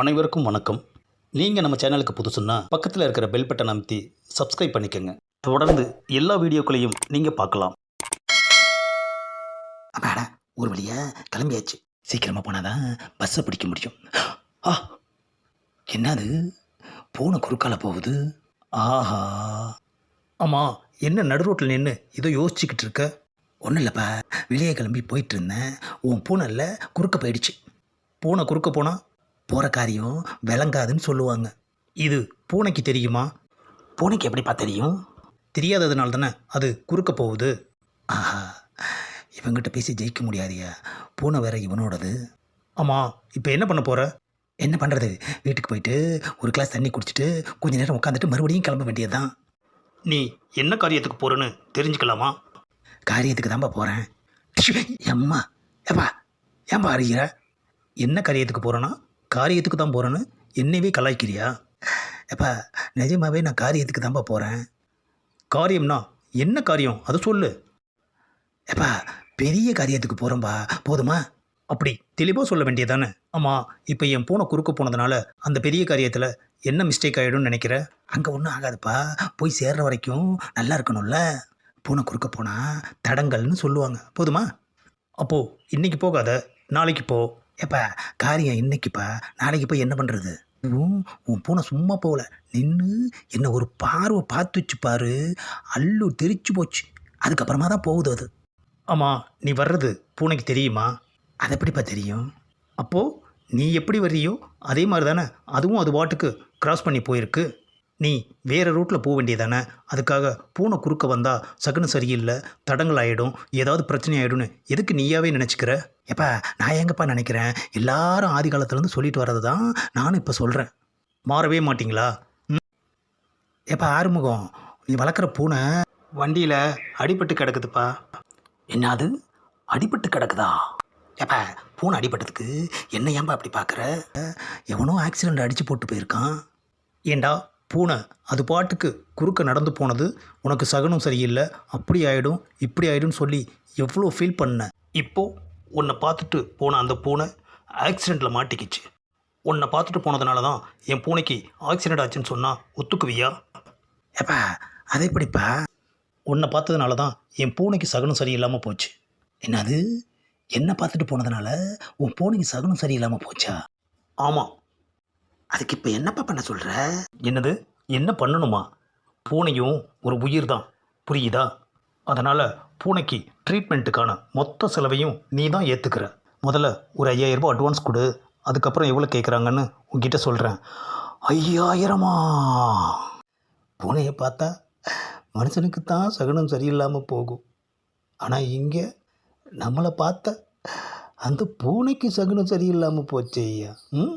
அனைவருக்கும் வணக்கம். நீங்கள் நம்ம சேனலுக்கு புதுசுன்னா பக்கத்தில் இருக்கிற பெல் பட்டன் அமைத்தி சப்ஸ்கிரைப் பண்ணிக்கோங்க. தொடர்ந்து எல்லா வீடியோக்களையும் நீங்கள் பார்க்கலாம். அப்பாடா ஒரு வழியாக கிளம்பியாச்சு. சீக்கிரமாக போனாதான் பஸ்ஸை பிடிக்க முடியும். ஆ என்னது? பூனை குறுக்கால போகுது? ஆஹா. ஆமாம் என்ன நடு ரோட்டில் நின்று ஏதோ யோசிச்சுக்கிட்டு இருக்க? ஒன்றும் இல்லைப்பா வெளியே கிளம்பி போயிட்டு இருந்தேன். உன் பூனைல்ல குறுக்க போயிடுச்சு. பூனை குறுக்க போனால் போகிற காரியம் விளங்காதுன்னு சொல்லுவாங்க. இது பூனைக்கு தெரியுமா? பூனைக்கு எப்படிப்பா தெரியும்? தெரியாததுனால தானே அது குறுக்க போகுது. ஆஹா இவங்கிட்ட பேசி ஜெயிக்க முடியாதியா? பூனை வேற இவனோடது. ஆமாம் இப்போ என்ன பண்ண போகிற என்ன பண்ணுறது வீட்டுக்கு போயிட்டு ஒரு கிளாஸ் தண்ணி குடிச்சிட்டு கொஞ்ச நேரம் உட்காந்துட்டு மறுபடியும் கிளம்ப வேண்டியதுதான். நீ என்ன காரியத்துக்கு போகிறேன்னு தெரிஞ்சுக்கலாமா? காரியத்துக்கு தான்ப்பா போகிறேன் எம்மா ஏப்பா ஏன்பா அறிகிற என்ன காரியத்துக்கு போகிறேன்னா காரியத்துக்கு தான் போகிறேன்னு என்னையவே கலாய்க்கிறியா? ஏப்பா நிஜமாவே நான் காரியத்துக்கு தான்ப்பா போகிறேன் காரியம்னா என்ன காரியம்? அதை சொல்லு. ஏப்பா பெரிய காரியத்துக்கு போகிறோம்பா போதுமா? அப்படி தெளிவாக சொல்ல வேண்டியதானே? ஆமாம் இப்போ என் பூனை குறுக்க போனதுனால அந்த பெரிய காரியத்தில் என்ன மிஸ்டேக் ஆகிடும்னு நினைக்கிற? அங்கே ஒன்றும் ஆகாதுப்பா. போய் சேர்ற வரைக்கும் நல்லா இருக்கணும்ல. பூனை குறுக்க போனால் தடங்கல்னு சொல்லுவாங்க. போதுமா? அப்போது இன்றைக்கி போகாத. நாளைக்கு போ. ஏப்பா காரியம் இன்னைக்குப்பா நாளைக்கு போய் என்ன பண்ணுறது உன் உன் பூனை சும்மா போகல. நின்று என்னை ஒரு பார்வை பார்த்து வச்சு பாரு. அல்லு தெரிச்சு போச்சு. அதுக்கப்புறமா தான் போகுது அது. ஆமாம் நீ வர்றது பூனைக்கு தெரியுமா? அது எப்படிப்பா தெரியும்? அப்போது நீ எப்படி வர்றியோ அதே மாதிரி தானே அதுவும் அது பாட்டுக்கு கிராஸ் பண்ணி போயிருக்கு. நீ வேறு ரூட்டில் போக வேண்டியதானே? அதுக்காக பூனை குறுக்க வந்தால் சகுனு சரியில்லை தடங்கள் ஆகிடும் ஏதாவது பிரச்சனை ஆகிடும்னு எதுக்கு நீயாவே நினச்சிக்கிற? எப்பா நான் எங்கப்பா நினைக்கிறேன்? எல்லாரும் ஆதி காலத்துலேருந்து சொல்லிட்டு வர்றது தான் நானும் இப்போ சொல்கிறேன் மாறவே மாட்டிங்களா? ம். ஏப்பா ஆறுமுகம் நீ வளர்க்குற பூனை வண்டியில் அடிபட்டு கிடக்குதுப்பா. என்னது? அடிபட்டு கிடக்குதா? ஏப்பா பூனை அடிபட்டதுக்கு என்ன ஏன்பா அப்படி பார்க்குற எவனோ ஆக்சிடெண்ட் அடித்து போட்டு போயிருக்கான். ஏண்டா? பூனை. அது பாட்டுக்கு குறுக்க நடந்து போனது உனக்கு சகனம் சரியில்லை அப்படி ஆகிடும் இப்படி ஆகிடும்னு சொல்லி எவ்வளோ ஃபீல் பண்ண. இப்போது உன்னை பார்த்துட்டு போன அந்த பூனை ஆக்சிடெண்ட்டில் மாட்டிக்கிச்சு. உன்னை பார்த்துட்டு போனதுனால தான் என் பூனைக்கு ஆக்சிடெண்ட் ஆச்சுன்னு சொன்னால் ஒத்துக்குவியா? எப்பா அதை எப்படிப்பா? உன்னை பார்த்ததுனால தான் என் பூனைக்கு சகனம் சரியில்லாமல் போச்சு. என்னது? என்னை பார்த்துட்டு போனதுனால உன் பூனைக்கு சகனம் சரியில்லாமல் போச்சா? ஆமாம் அதுக்கு இப்போ என்னப்பா பண்ண சொல்கிற என்னது? என்ன பண்ணணுமா? பூனையும் ஒரு உயிர் தான் புரியுதா? அதனால் பூனைக்கு ட்ரீட்மெண்ட்டுக்கான மொத்த செலவையும் நீ தான் ஏற்றுக்கிற முதல்ல ஒரு ஐயாயிரம் அட்வான்ஸ் கொடு. அதுக்கப்புறம் எவ்வளோ கேட்குறாங்கன்னு உங்ககிட்ட சொல்கிறேன் ஐயாயிரமா? பூனையை பார்த்தா மனுஷனுக்கு தான் சகுனம் சரியில்லாமல் போகும். ஆனால் இங்கே நம்மளை பார்த்த அந்த பூனைக்கு சகுனம் சரியில்லாமல் போச்சே ஐயா. ம்?